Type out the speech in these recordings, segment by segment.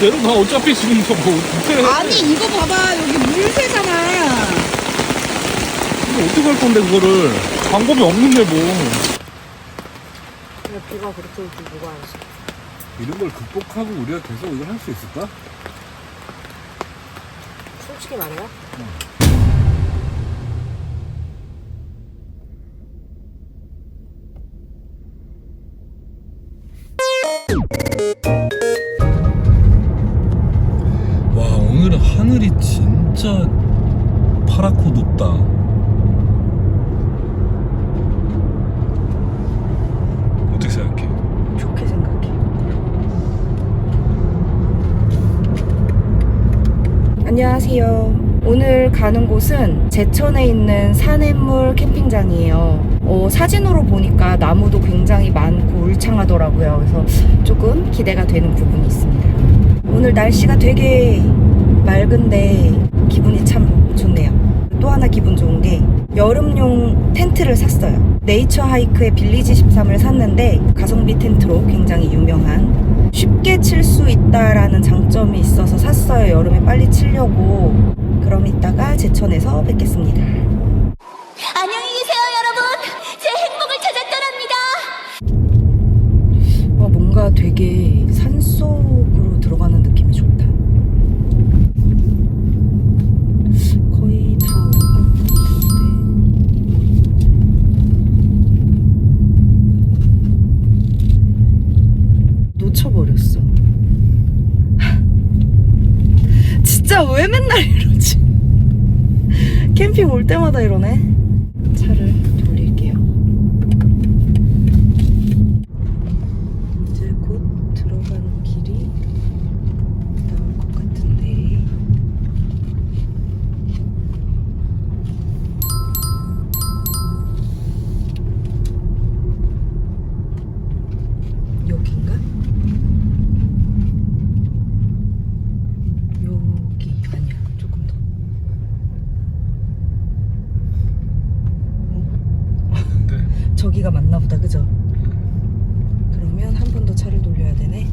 내려가 어차피 지금 뭐. 어떻게 아니 이거 봐봐. 여기 물 새잖아. 어떻게 할 건데 그거를? 방법이 없는데 뭐. 근데 비가 그렇게 올줄 누가 알았어. 이런 걸 극복하고 우리가 계속 이걸 할 수 있을까? 솔직히 말해요? 진짜 파랗고 높다. 어떻게 생각해? 좋게 생각해. 안녕하세요. 오늘 가는 곳은 제천에 있는 산해물 캠핑장이에요. 어, 사진으로 보니까 나무도 굉장히 많고 울창하더라고요. 그래서 조금 기대가 되는 부분이 있습니다. 오늘 날씨가 되게 맑은데 기분이 참 좋네요 또 하나 기분 좋은 게 여름용 텐트를 샀어요. 네이처 하이크의 빌리지 13을 샀는데 가성비 텐트로 굉장히 유명한 쉽게 칠 수 있다라는 장점이 있어서 샀어요. 여름에 빨리 치려고. 그럼 이따가 제천에서 뵙겠습니다. 안녕히 계세요, 여러분. 제 행복을 찾았더랍니다. 와, 뭔가 되게 캠핑 올 때마다 이러네. 차를 돌릴게요. 이제 곧 들어가는 길이 나올 것 같은데. 여긴가? 여기 아니야 조금 더. 네. 저기가 맞나 보다 그죠? 그러면 한 번 더 차를 돌려야 되네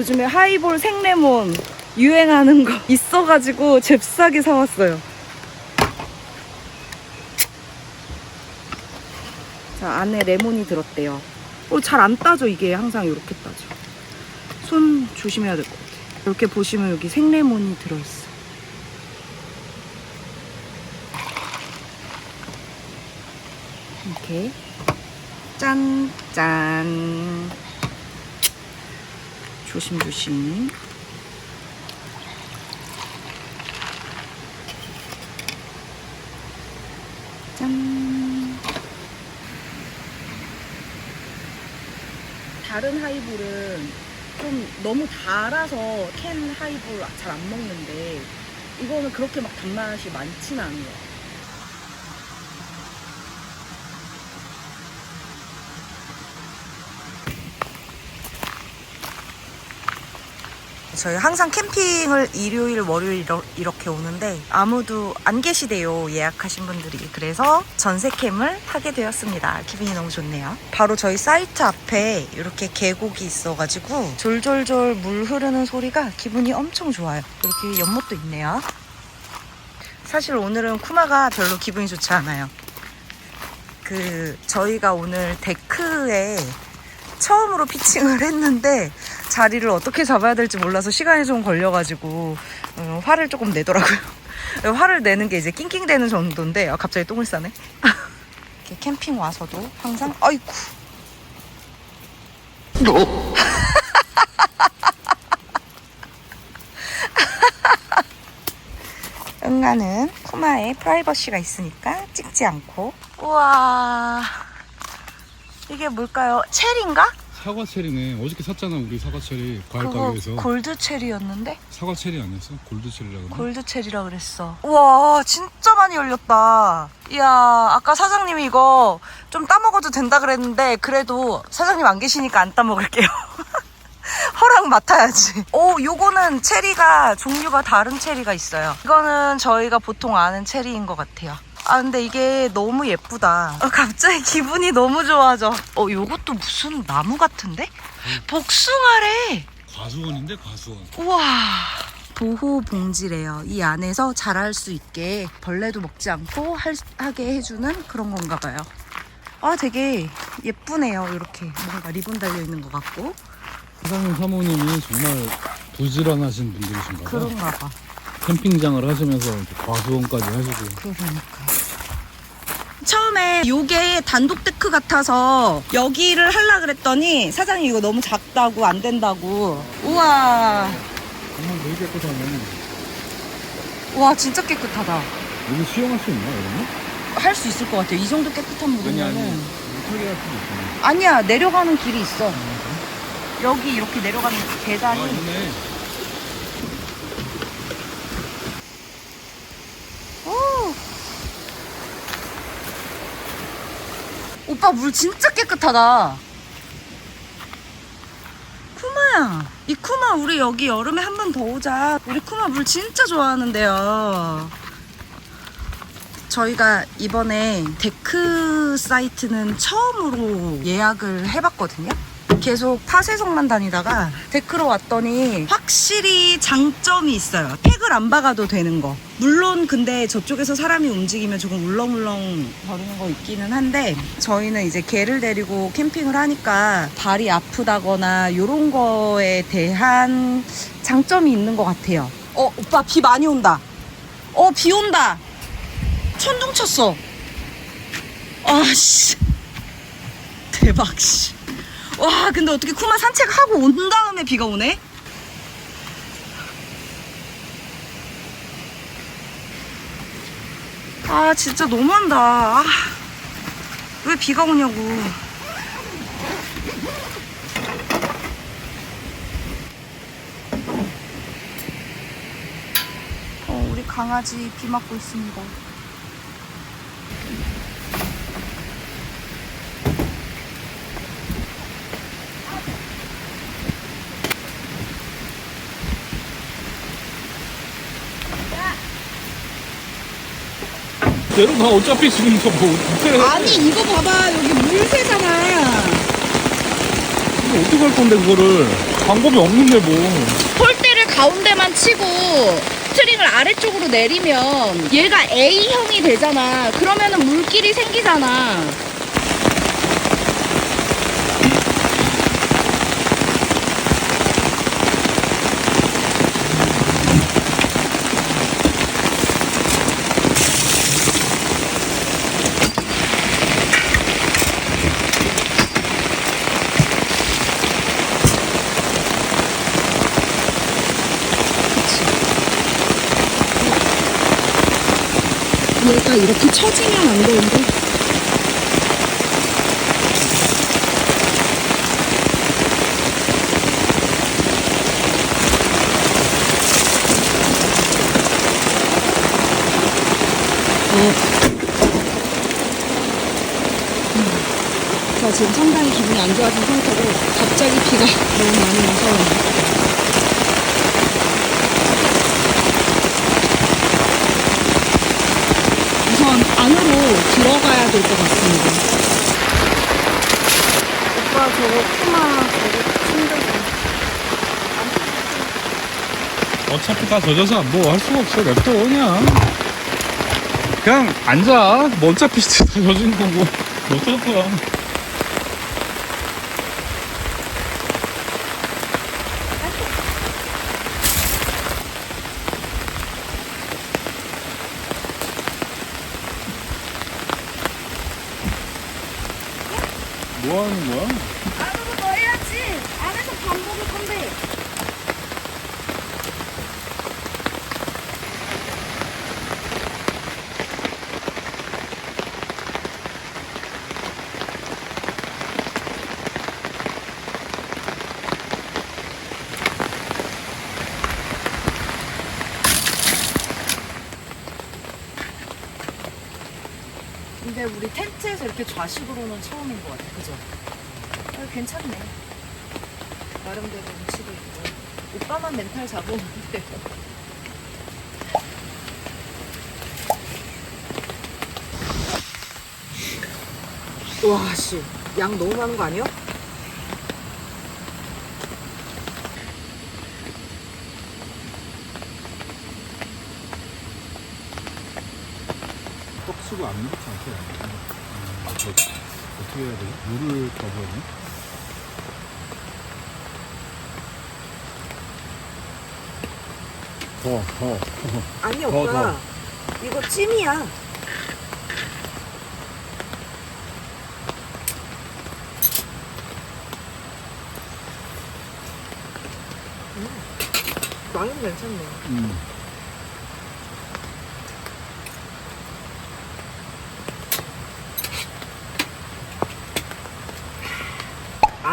요즘에 하이볼 생레몬 유행하는 거 있어가지고 잽싸게 사왔어요. 자, 안에 레몬이 들었대요. 어, 잘 안 따져, 이게. 항상 이렇게 따져. 손 조심해야 될 것 같아요. 이렇게 보시면 여기 생레몬이 들어있어. 이렇게. 짠, 짠. 조심조심. 짠. 다른 하이볼은 좀 너무 달아서 캔 하이볼 잘 안 먹는데 이거는 그렇게 막 단맛이 많지는 않아요. 저희 항상 캠핑을 일요일, 월요일 이렇게 오는데 아무도 안 계시대요. 예약하신 분들이. 그래서 전세캠을 하게 되었습니다. 기분이 너무 좋네요. 바로 저희 사이트 앞에 이렇게 계곡이 있어가지고 졸졸졸 물 흐르는 소리가 기분이 엄청 좋아요. 이렇게 연못도 있네요. 사실 오늘은 쿠마가 별로 기분이 좋지 않아요. 그 저희가 오늘 데크에 처음으로 피칭을 했는데 자리를 어떻게 잡아야 될지 몰라서 시간이 좀 걸려가지고 어, 화를 조금 내더라고요. 화를 내는 게 이제 낑낑대는 정도인데 아, 갑자기 똥을 싸네. 이렇게 캠핑 와서도 항상 아이쿠 응가는 쿠마에 프라이버시가 있으니까 찍지 않고 우와 이게 뭘까요? 체리인가? 사과 체리네. 어저께 샀잖아 우리 사과 체리 과일 그거 가게에서. 골드 체리였는데 사과 체리 아니었어? 골드 체리라고. 골드 체리라 그랬어. 우와 진짜 많이 열렸다. 이야 아까 사장님이 이거 좀 따먹어도 된다 그랬는데 그래도 사장님 안 계시니까 안 따먹을게요. 허락 맡아야지. 오, 요거는 체리가 종류가 다른 체리가 있어요. 이거는 저희가 보통 아는 체리인 것 같아요. 아, 근데 이게 너무 예쁘다. 아, 갑자기 기분이 너무 좋아져. 어, 요것도 무슨 나무 같은데? 복숭아래. 과수원인데 과수원. 우와. 보호 봉지래요. 이 안에서 자랄 수 있게 벌레도 먹지 않고 할, 하게 해주는 그런 건가 봐요. 아, 되게 예쁘네요. 이렇게 뭔가 리본 달려 있는 것 같고. 사장님 사모님이 정말 부지런하신 분들이신가 봐. 그런가 봐. 캠핑장을 하시면서 이렇게 과수원까지 하시고. 그러니까. 처음에 요게 단독 데크 같아서 여기를 하려 그랬더니 사장님 이거 너무 작다고 안 된다고. 우와. 정말 되게 깨끗하네. 와 진짜 깨끗하다. 여기 수영할 수 있나 여러분? 할 수 있을 것 같아요. 이 정도 깨끗한 물이면은. 물타기 할 수도 있잖아. 아니야 내려가는 길이 있어. 여기 이렇게 내려가는 아 계단이. 있네. 오. 오빠 물 진짜 깨끗하다. 쿠마야. 이 쿠마 우리 여기 여름에 한 번 더 오자. 우리 쿠마 물 진짜 좋아하는데요. 저희가 이번에 데크 사이트는 처음으로 예약을 해봤거든요. 계속 파쇄석만 다니다가 데크로 왔더니 확실히 장점이 있어요. 택을 안 박아도 되는 거. 물론 근데 저쪽에서 사람이 움직이면 조금 울렁울렁 거리는 거 있기는 한데 저희는 이제 개를 데리고 캠핑을 하니까 발이 아프다거나 이런 거에 대한 장점이 있는 것 같아요. 어, 오빠 비 많이 온다. 어, 비 온다. 천둥 쳤어. 아씨. 대박, 씨. 와, 근데 어떻게 쿠마 산책하고 온 다음에 비가 오네? 아, 진짜 너무한다. 아, 왜 비가 오냐고. 어, 우리 강아지 비 맞고 있습니다. 내려가 어차피 지금 저뭐 못해. 아니, 이거 봐봐. 여기 물 새잖아. 이거 어떡할 건데 그거를 방법이 없는데 뭐 폴대를 가운데만 치고 스트링을 아래쪽으로 내리면 얘가 A형이 되잖아. 그러면은 물길이 생기잖아. 이렇게 처지면 안 되는데. 저 지금 상당히 기분이 안 좋아진 상태고 갑자기 비가 너무 많이 와서 우선 안으로 들어가야 될 것 같습니다. 오빠 저거 저거 힘들다. 어차피 다 젖어서 뭐 할 수가 없어. 냅둬 그냥 그냥 앉아. 뭐 어차피 다 젖은 거고. 어떡할 거야 뭐 하는 거야? 안으로 넣어야지. 안에서 밥 먹을 건데. 근데 우리 텐트에서 이렇게 좌식으로는 처음인 것 같아, 그죠? 어, 괜찮네. 나름대로 음식이 있고. 오빠만 멘탈 돼요. 와, 씨. 양 너무 많은 거 아니야? 떡수가 안 좋지 않게 음, 저, 어떻게 해야 돼? 물을 더 부었네? 더, 더, 더. 아니, 더, 오빠. 이거 찜이야. 음, 많이 괜찮네. 음.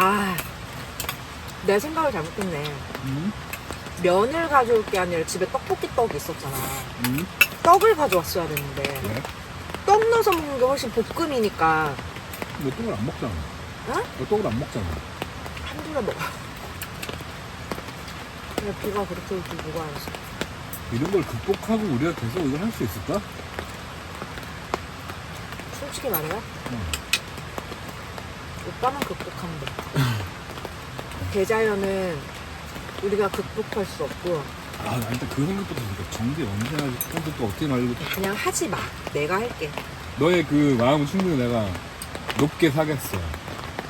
아, 내 생각을 잘못했네. 음? 면을 가져올 게 아니라 집에 떡볶이 떡이 있었잖아. 음? 떡을 가져왔어야 됐는데. 왜? 떡 넣어서 먹는 게 훨씬 볶음이니까 너 떡을 안 먹잖아. 어? 너 떡을 안 먹잖아. 한둘에 먹어. 근데 비가 그렇게 올줄 누가 알았어. 이런 걸 극복하고 우리가 계속 이걸 할 수 있을까? 솔직히 말해요. 응. 오빠만 극복하면 돼. 대자연은 우리가 극복할 수 없고 아, 나 일단 그 생각부터 들니까 정대 언제 하지? 또 어떻게 말고 그냥 하지 마. 내가 할게. 너의 그 마음은 충분히 내가 높게 사겠어.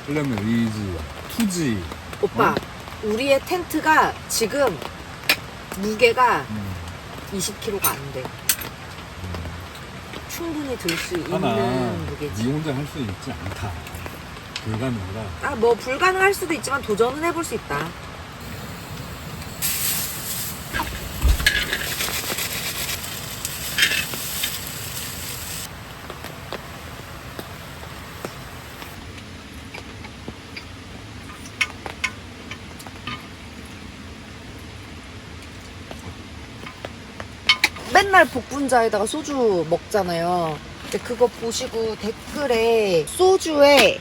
그러면 의지, 투지. 오빠, 어? 우리의 텐트가 지금 무게가 음. 20kg가 안 돼. 충분히 들 수 하나, 있는 무게지. 네 혼자 할 수 있지 않다. 불가능하다. 아, 뭐 불가능할 수도 있지만 도전은 해볼 수 있다. 맨날 복분자에다가 소주 먹잖아요. 근데 그거 보시고 댓글에 소주에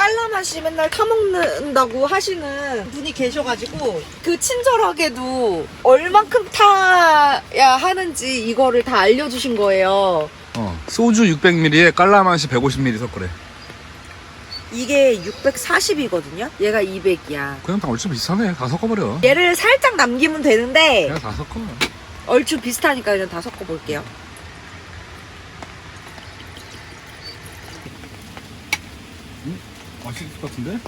깔라맛이 맨날 타먹는다고 하시는 분이 계셔가지고 그 친절하게도 얼만큼 타야 하는지 이거를 다 알려주신 거예요. 어, 소주 600ml에 깔라맛이 150ml 섞으래. 이게 640이거든요. 얘가 200이야. 그냥 다 얼추 비슷하네 다 섞어버려 얘를 살짝 남기면 되는데 그냥 다 섞어 얼추 비슷하니까 그냥 다 섞어 볼게요. 맛있을 것 같은데?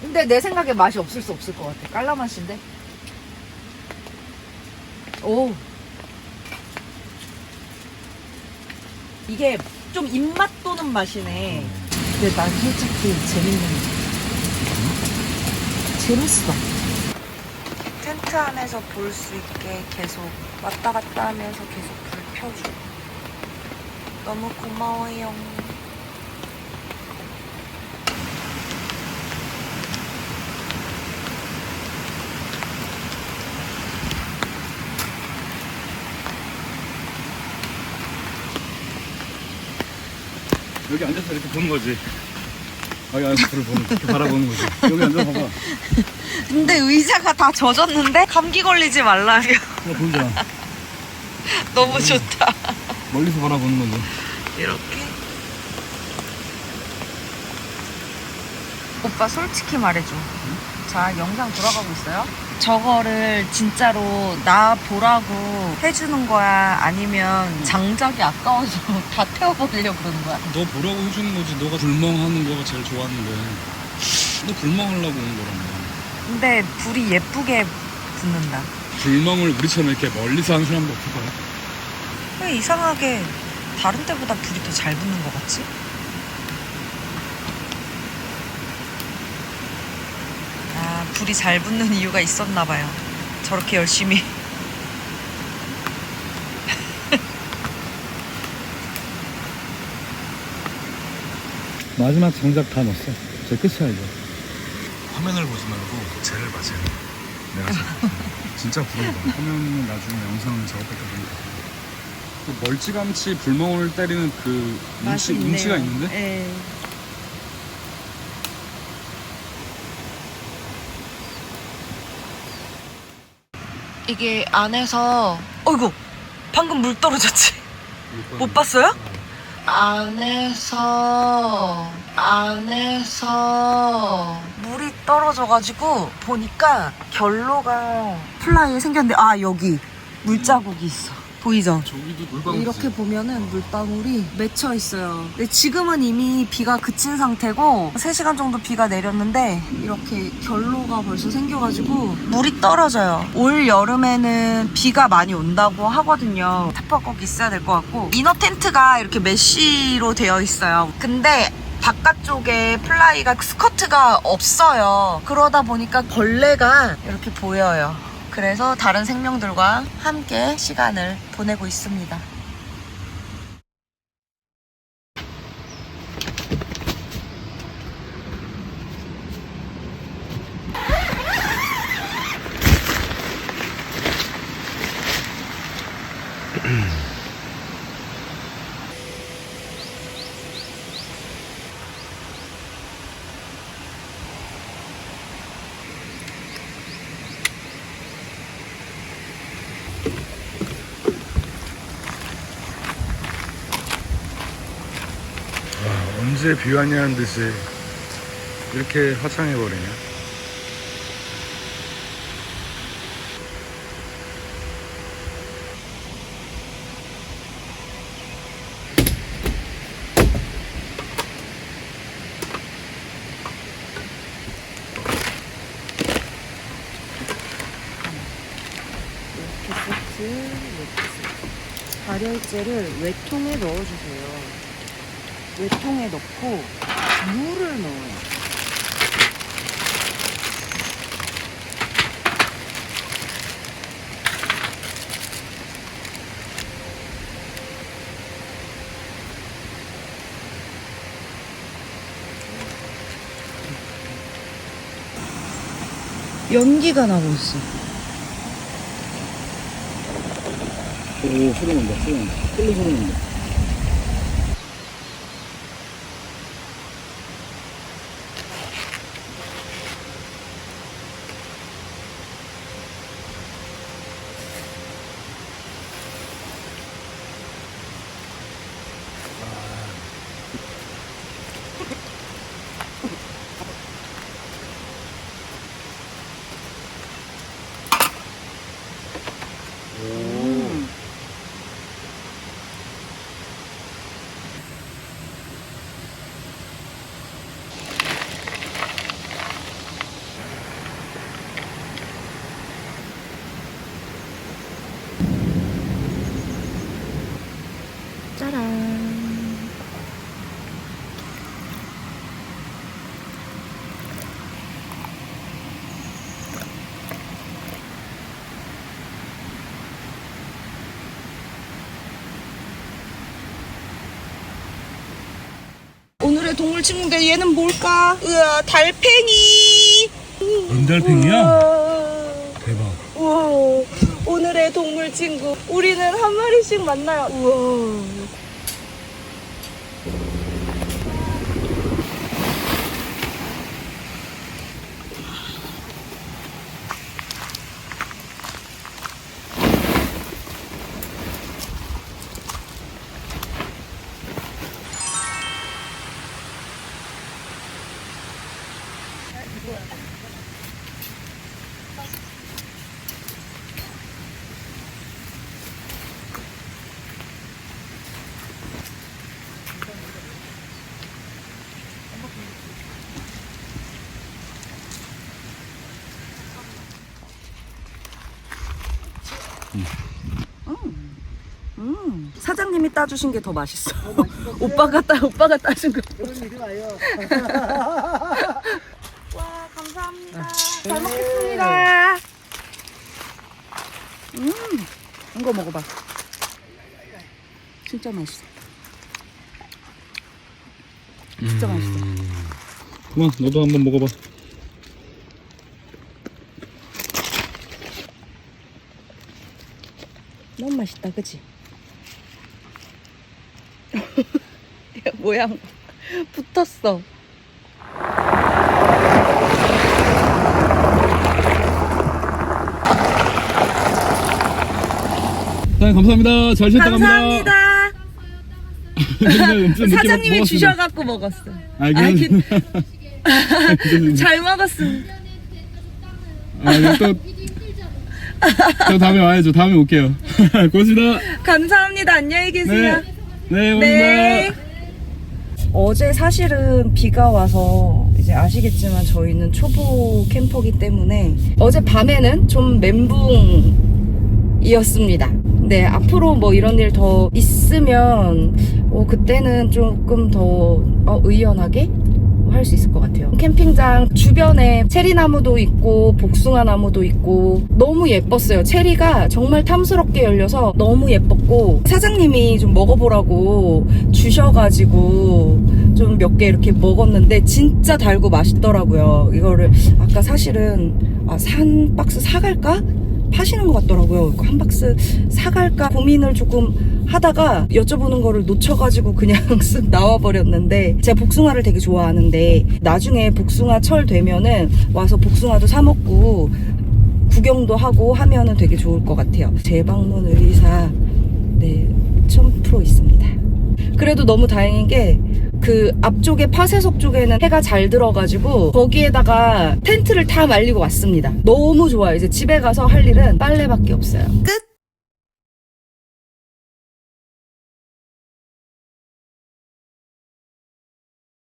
근데 내 생각에 맛이 없을 수 없을 것 같아. 깔라 맛인데. 오. 이게 좀 입맛 도는 맛이네. 근데 난 솔직히 재밌는. 재밌어. 텐트 안에서 볼 수 있게 계속 왔다 갔다 하면서 계속 불 펴주고. 너무 고마워요. 여기 앉아서 이렇게 보는 거지 여기 앉아서 불을 보는 이렇게 바라보는 거지 여기 앉아서 봐봐 근데 의자가 다 젖었는데 감기 걸리지 말라요. 그거 보이잖아 너무 좋다. 멀리서 바라보는 거지 이렇게. 오빠 솔직히 말해줘. 자, 영상 돌아가고 있어요? 저거를 진짜로 나 보라고 해주는 거야? 아니면 장작이 아까워서 다 태워버리려고 그러는 거야? 너 보라고 해주는 거지 너가 불멍하는 거가 제일 좋았는데 너 불멍하려고 온 거란 말이야 근데 불이 예쁘게 붙는다. 불멍을 우리처럼 이렇게 멀리서 하는 사람도 없을 거야 왜 이상하게 다른 때보다 불이 더 잘 붙는 것 같지? 아, 불이 잘 붙는 이유가 있었나 봐요. 저렇게 열심히. 마지막 장작 다 넣었어. 제 끝이야 이제 화면을 보지 말고 쟤를 봐 쟤를 내가 쟤 진짜 부러워. 화면은 나중에 영상을 작업했거든 그 멀찌감치 불멍을 때리는 그 운치, 운치가 있는데? 네. 이게 안에서 어이구 방금 물 떨어졌지. 못 봤어요? 안에서 안에서 물이 떨어져가지고 보니까 결로가 플라이에 생겼는데 아 여기 물자국이 있어 보이죠? 저기도 물방울 이렇게 보면은 물방울이 맺혀 있어요. 근데 지금은 이미 비가 그친 상태고 3시간 정도 비가 내렸는데 이렇게 결로가 벌써 생겨가지고 물이 떨어져요. 올 여름에는 비가 많이 온다고 하거든요. 타프가 꼭 있어야 될 것 같고 이너 텐트가 이렇게 메쉬로 되어 있어요. 근데 바깥쪽에 플라이가 스커트가 없어요. 그러다 보니까 벌레가 이렇게 보여요. 그래서 다른 생명들과 함께 시간을 보내고 있습니다. 와, 언제 비 왔냐는 듯이 이렇게 화창해버리냐 이렇게 세트, 이렇게 세트. 발열제를 외통에 넣어주세요. 외통에 넣고 물을 넣어요. 연기가 나고 있어. 오 소리 난다 소리 난다 소리 난다 동물 친구인데 얘는 뭘까? 으아 달팽이. 은달팽이야? 우와. 대박. 우와. 오늘의 동물 친구. 우리는 한 마리씩 만나요. 우와. 음, 사장님이 따주신 게 더 맛있어. 오빠가 따 오빠가 따준 거. 와 감사합니다. 잘 먹겠습니다. 음, 이거 먹어봐. 진짜 맛있어. 진짜 맛있어. 그만 너도 한번 먹어봐. 너무 맛있다, 그치? 모양 붙었어. 사장님 감사합니다. 잘 쉬었다 감사합니다. 갑니다. 사장님이 주셔갖고 먹었어. 아, 아, 그... 잘 먹었습니다. 아, 또. 저 다음에 와야죠. 다음에 올게요. 고맙습니다. 감사합니다. 안녕히 계세요. 네, 네, 네. 고맙습니다. 어제 사실은 비가 와서 이제 아시겠지만 저희는 초보 캠퍼기 때문에 어제 밤에는 좀 멘붕이었습니다. 네, 앞으로 뭐 이런 일 더 있으면 어, 그때는 조금 더 어, 의연하게 할 수 있을 것 같아요. 캠핑장 주변에 체리나무도 있고 복숭아 나무도 있고 너무 예뻤어요. 체리가 정말 탐스럽게 열려서 너무 예뻤고 사장님이 좀 먹어보라고 주셔가지고 좀 몇 개 이렇게 먹었는데 진짜 달고 맛있더라고요. 이거를 아까 사실은 아, 산 박스 사갈까? 파시는 것 같더라고요. 이거 한 박스 사갈까 고민을 조금 하다가 여쭤보는 거를 놓쳐가지고 그냥 쓱 나와버렸는데 제가 복숭아를 되게 좋아하는데 나중에 복숭아 철 되면은 와서 복숭아도 사 먹고 구경도 하고 하면은 되게 좋을 것 같아요. 재방문 의사 네 1000% 있습니다. 그래도 너무 다행인 게 그 앞쪽에 파쇄석 쪽에는 해가 잘 들어가지고 거기에다가 텐트를 다 말리고 왔습니다. 너무 좋아요. 이제 집에 가서 할 일은 빨래밖에 없어요. 끝!